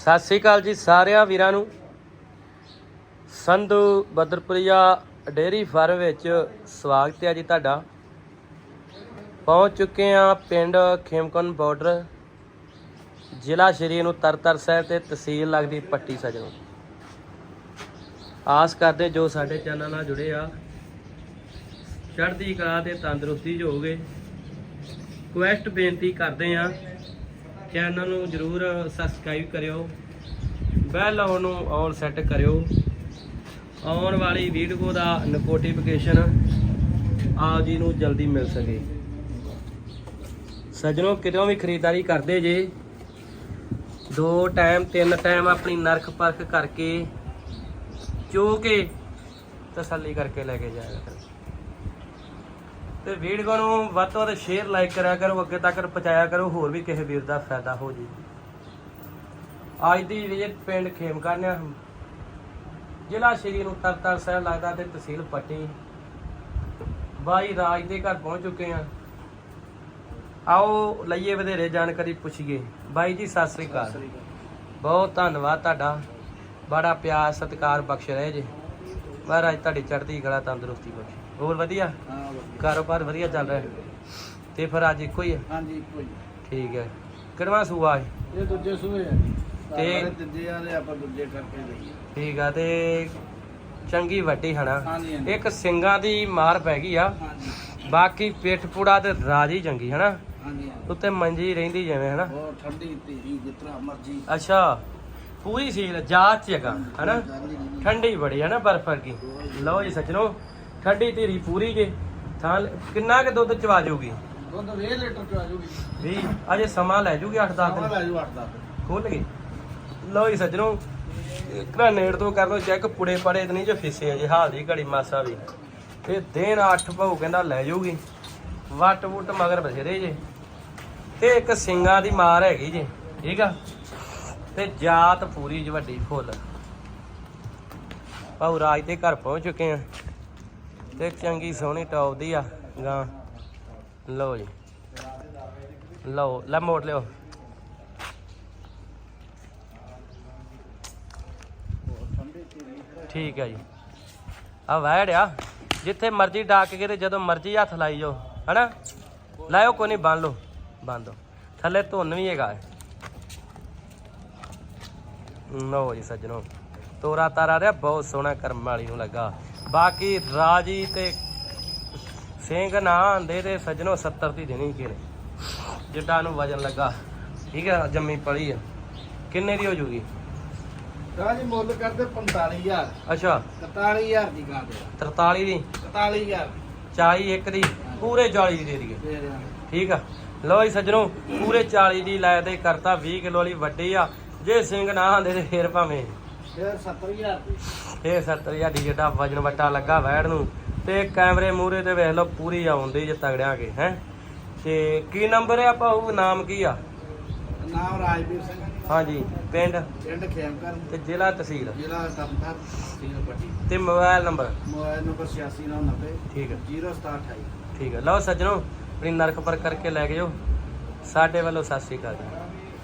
ਸਤਿ ਸ੍ਰੀ ਅਕਾਲ ਜੀ ਸਾਰਿਆਂ ਵੀਰਾਂ ਨੂੰ। ਸੰਧੂ ਬਦਰਪੁਰੀਆ ਡੇਅਰੀ ਫਾਰਮ ਵਿੱਚ ਸਵਾਗਤ ਹੈ ਜੀ ਤੁਹਾਡਾ। ਪਹੁੰਚ ਚੁੱਕੇ ਆ ਪਿੰਡ ਖੇਮਕਨ ਬਾਰਡਰ, ਜ਼ਿਲ੍ਹਾ ਸ਼੍ਰੀ ਨੂੰ ਤਰਤਰ ਸਾਹਿਬ ਤੇ ਤਹਿਸੀਲ ਲੱਗਦੀ ਪੱਟੀ ਸਜਣੋ। ਆਸ ਕਰਦੇ ਜੋ ਸਾਡੇ ਚੈਨਲ ਨਾਲ ਜੁੜੇ ਆ, ਚੜ੍ਹਦੀ ਕਲਾ ਤੇ ਤੰਦਰੁਸਤੀ 'ਚ ਹੋਗੇ ਕੁਐਸਟ ਬੇਨਤੀ ਕਰਦੇ ਆ ਚੈਨਲ ਨੂੰ, ਜਰੂਰ ਸਬਸਕ੍ਰਾਈਬ ਕਰਿਓ। ਬੈਲ ਨੂੰ ਆਲ ਸੈੱਟ ਕਰਿਓ। ਆਉਣ ਵਾਲੀ ਵੀਡੀਓ ਦਾ ਨੋਟੀਫਿਕੇਸ਼ਨ ਆਪ ਜੀ ਨੂੰ ਜਲਦੀ ਮਿਲ ਸਕੇ। ਸੱਜਣੋ ਕਿਤੋਂ ਵੀ ਖਰੀਦਦਾਰੀ ਕਰਦੇ ਜੇ। ਦੋ ਟਾਈਮ ਤਿੰਨ ਟਾਈਮ ਆਪਣੀ ਨਰਖ ਪਰਖ ਕਰਕੇ ਚੋ ਕੇ ਤਸੱਲੀ ਕਰਕੇ ਲੈ ਕੇ ਜਾਇਆ ਕਰੋ। ਤੇ ਵੀਡੀਓ ਨੂੰ ਵੱਧ ਤੋਂ ਵੱਧ ਸ਼ੇਅਰ ਲਾਈਕ ਕਰਿਆ ਕਰੋ ਅੱਗੇ ਤੱਕ ਪਹੁੰਚਾਇਆ ਕਰੋ ਹੋਰ ਵੀ ਕਿਸੇ ਵੀਰ ਦਾ ਫਾਇਦਾ ਹੋ ਜੇ। ਅੱਜ ਦੀ ਵਿਜ਼ਿਟ ਪਿੰਡ ਖੇਮਕਰਨ ਜ਼ਿਲ੍ਹਾ ਸ਼੍ਰੀ ਨੂੰ ਤਰਤਰ ਸਾਹਿਬ ਲੱਗਦਾ ਤੇ ਤਹਿਸੀਲ ਪੱਟੀ। ਬਾਈ ਰਾਜ ਦੇ ਘਰ ਪਹੁੰਚ ਚੁੱਕੇ ਆ। ਆਓ ਲਈਏ ਵਧੇਰੇ ਜਾਣਕਾਰੀ ਪੁੱਛੀਏ। ਬਾਈ ਜੀ ਸਤਿ ਸ੍ਰੀ ਅਕਾਲ। ਬਹੁਤ ਧੰਨਵਾਦ ਤੁਹਾਡਾ। ਬੜਾ ਪਿਆਰ ਸਤਿਕਾਰ ਬਖਸ਼ ਰਹੇ ਜੇ। ਮਹਾਰਾਜ ਤੁਹਾਡੀ ਚੜ੍ਹਦੀ ਕਲਾ ਤੰਦਰੁਸਤੀ ਬਖਸ਼ੇ। ਹੋਰ ਵਧੀਆ? ਹਾਂ ਵਧੀਆ। ਕਾਰੋਬਾਰ ਵਧੀਆ ਚੱਲ ਰਿਹਾ। ਹੈ? ਤੇ ਫਿਰ ਅੱਜ ਇੱਕੋ ਹੀ ਹੈ ਹਾਂਜੀ ਕੋਈ ਠੀਕ ਹੈ ਕਿਹੜਾ ਸੂਆ ਹੈ ਇਹ ਦੂਜੇ ਸੂਏ ਆ ਤੇ- ਤੇ ਤੀਜੇ ਵਾਲੇ ਆਪਾਂ ਦੂਜੇ ਕਰਕੇ ਲਈਏ ਠੀਕ ਆ ਤੇ ਚੰਗੀ ਵੱਡੀ ਹਨਾ ਹਾਂਜੀ ਹਾਂਜੀ। ਇੱਕ ਸਿੰਘਾਂ ਦੀ ਮਾਰ ਪੈ ਗਈ ਆ। ਹਾਂਜੀ। ਬਾਕੀ ਪਿੱਠ ਪੂੜਾ ਤੇ ਰਾਜੀ ਚੰਗੀ ਹਨਾ ਹਾਂਜੀ ਹਾਂਜੀ। ਉੱਤੇ ਮੰਜੀ ਰਹਿੰਦੀ ਜਿਵੇਂ ਹਨਾ ਬਹੁਤ ਠੰਡੀ ਧੀਰੀ ਜਿਤਨਾ ਮਰਜ਼ੀ। ਅੱਛਾ ਪੂਰੀ ਸੀਲ ਜਾਤ ਚ ਹੈਗਾ ਹਨਾ ਠੰਡੀ ਬੜੀ ਹੈ ਨਾ ਬਰਫ ਵਰਗੀ। ਲਓ ਜੀ ਸੱਜਣੋ ਠੰਡੀ ਧੀਰੀ ਪੂਰੀ ਜੇ ਥਾਂ ਕਿੰਨਾ ਕੁ ਦੁੱਧ ਚਵਾ ਜਾਊਗੀ ਦੁੱਧ 20 ਲੀਟਰ ਚ ਆ ਜੂਗੀ। ਵੀ ਅਜੇ ਸਮਾਂ ਲੈ ਜੂਗੀ 8-10 ਸਾਵਾ ਦਿਨ? ਲੈ ਜੂ 8 10 ਖੁੱਲ ਗਈ। ਲਓ ਜੀ ਸੱਜਣੋ ਇਕਰਾ ਨੇੜ ਤੋਂ ਕਰ ਲਓ ਚੈੱਕ ਪੁੜੇ ਪੜੇ ਤੇ ਨਹੀਂ ਜੋ ਫਿਸੇ ਆ ਜੀ ਹਾਲ ਦੀ ਘੜੀ ਮਾਸਾ ਵੀ। ਤੇ ਦਿਨ 8 ਭਾਉ ਕਹਿੰਦਾ ਲੈ ਜਾਊਗੀ ਵੱਟ ਵੁੱਟ ਮਗਰ ਬਥੇਰੇ ਜੇ। ਤੇ ਇੱਕ ਸਿੰਘਾਂ ਦੀ ਮਾਰ ਹੈਗੀ ਜੇ ਠੀਕ ਆ? ਤੇ ਜਾਤ ਪੂਰੀ ਜੀ ਵੱਡੀ ਫੁੱਲ। ਭਾਉ ਰਾਜ ਦੇ ਘਰ ਪਹੁੰਚ ਚੁੱਕੇ ਆ। ਤੇ ਚੰਗੀ ਸੋਹਣੀ ਟੌਪ ਦੀ ਆ, ਗਾਂ। ਲਓ ਜੀ। ਲਓ, ਲੈ ਮੋੜ ਲਿਓ। ਠੀਕ ਹੈ ਜੀ। ਆ ਵੈੜ ਆ। ਜਿੱਥੇ ਮਰਜ਼ੀ ਡਾਕ ਕੇ ਤੇ ਜਦੋਂ ਮਰਜ਼ੀ ਹੱਥ ਲਾਈ ਜਾਓ, ਹਨਾ? ਲਾਇਓ, ਕੋਈ ਨਹੀਂ, ਬੰਨ ਲਓ। ਬੰਨ ਦੋ। ਥੱਲੇ ਧੁੰਨ ਵੀ ਹੈਗਾ। ਲਓ ਜੀ, ਸੱਜਣੋ। ਤੋਰਾ ਤਾਰਾ ਰਿਹਾ, ਬਹੁਤ ਸੋਹਣਾ ਕਰਮ ਵਾਲੀ ਨੂੰ ਲੱਗਾ। ਬਾਕੀ ਰਾਜੀ ਤੇ ਸਿੰਘ ਨਾ ਆਂਦੇ ਤੇ ਸੱਜਣੋ 70 ਦੀ ਦੇਣੀ ਕਿਨੇ ਜਿੱਡਾ ਨੂੰ ਵਜਨ ਲੱਗਾ। ਠੀਕ ਹੈ ਜੰਮੀ ਪਲੀ ਆ। ਕਿੰਨੇ ਦੀ ਹੋ ਜੂਗੀ? ਕਾ ਜੀ ਮੁੱਲ ਕਰਦੇ 45000 ਅੱਛਾ। 41000 ਦੀ ਗਾ ਦੇ। 43 ਦੀ? 41000 ਚਾਲੀ ਇੱਕ ਦੀ ਪੂਰੇ 40 ਦੀ ਦੇ ਦਈਏ। ਦੇ ਠੀਕ ਆ। ਲਓ ਜੀ ਸੱਜਣੋ ਪੂਰੇ 40 ਦੀ ਲੈ ਤੇ ਕਰਤਾ 20 ਕਿਲੋ ਵਾਲੀ ਵੱਡੀ ਆ। ਜੇ ਸਿੰਘ ਨਾ ਆਂਦੇ ਤੇ ਫੇਰ ਭਾਵੇਂ। ਫਿਰ 70000 ਦੀ। ਇਹ 70000 ਦੀ ਜਿਹੜਾ ਵਜਨ ਵੱਟਾ ਲੱਗਾ ਵੈੜ ਨੂੰ ਤੇ ਕੈਮਰੇ ਮੂਰੇ ਤੇ ਵੇਖ ਲਓ ਪੂਰੀ ਆਉਂਦੀ ਜੇ ਤਗੜਿਆ ਕੇ ਹੈ? ਤੇ ਕੀ ਨੰਬਰ ਹੈ ਆਪਾਂ ਉਹ ਨਾਮ ਕੀ ਆ? ਨਾਮ ਰਾਜਵੀਰ ਸਿੰਘ। ਹਾਂਜੀ ਪਿੰਡ? ਪਿੰਡ ਖੇਮਕਰ ਤੇ ਜ਼ਿਲ੍ਹਾ ਤਹਿਸੀਲ? ਜ਼ਿਲ੍ਹਾ ਤਰਨਤਾਰਨ ਤਹਿਸੀਲ ਪੱਟੀ। ਤੇ ਮੋਬਾਈਲ ਨੰਬਰ ਮੋਬਾਈਲ ਨੰਬਰ 8690 ਠੀਕ ਹੈ 0728 ਠੀਕ ਹੈ ਲਓ ਸੱਜਣੋ ਆਪਣੀ ਨਰਕ ਪਰ ਕਰਕੇ ਲੈ ਕੇ ਜਾਓ। ਸਾਡੇ ਵੱਲੋਂ ਸਤਿ ਸ਼੍ਰੀ ਅਕਾਲ ਜੀ।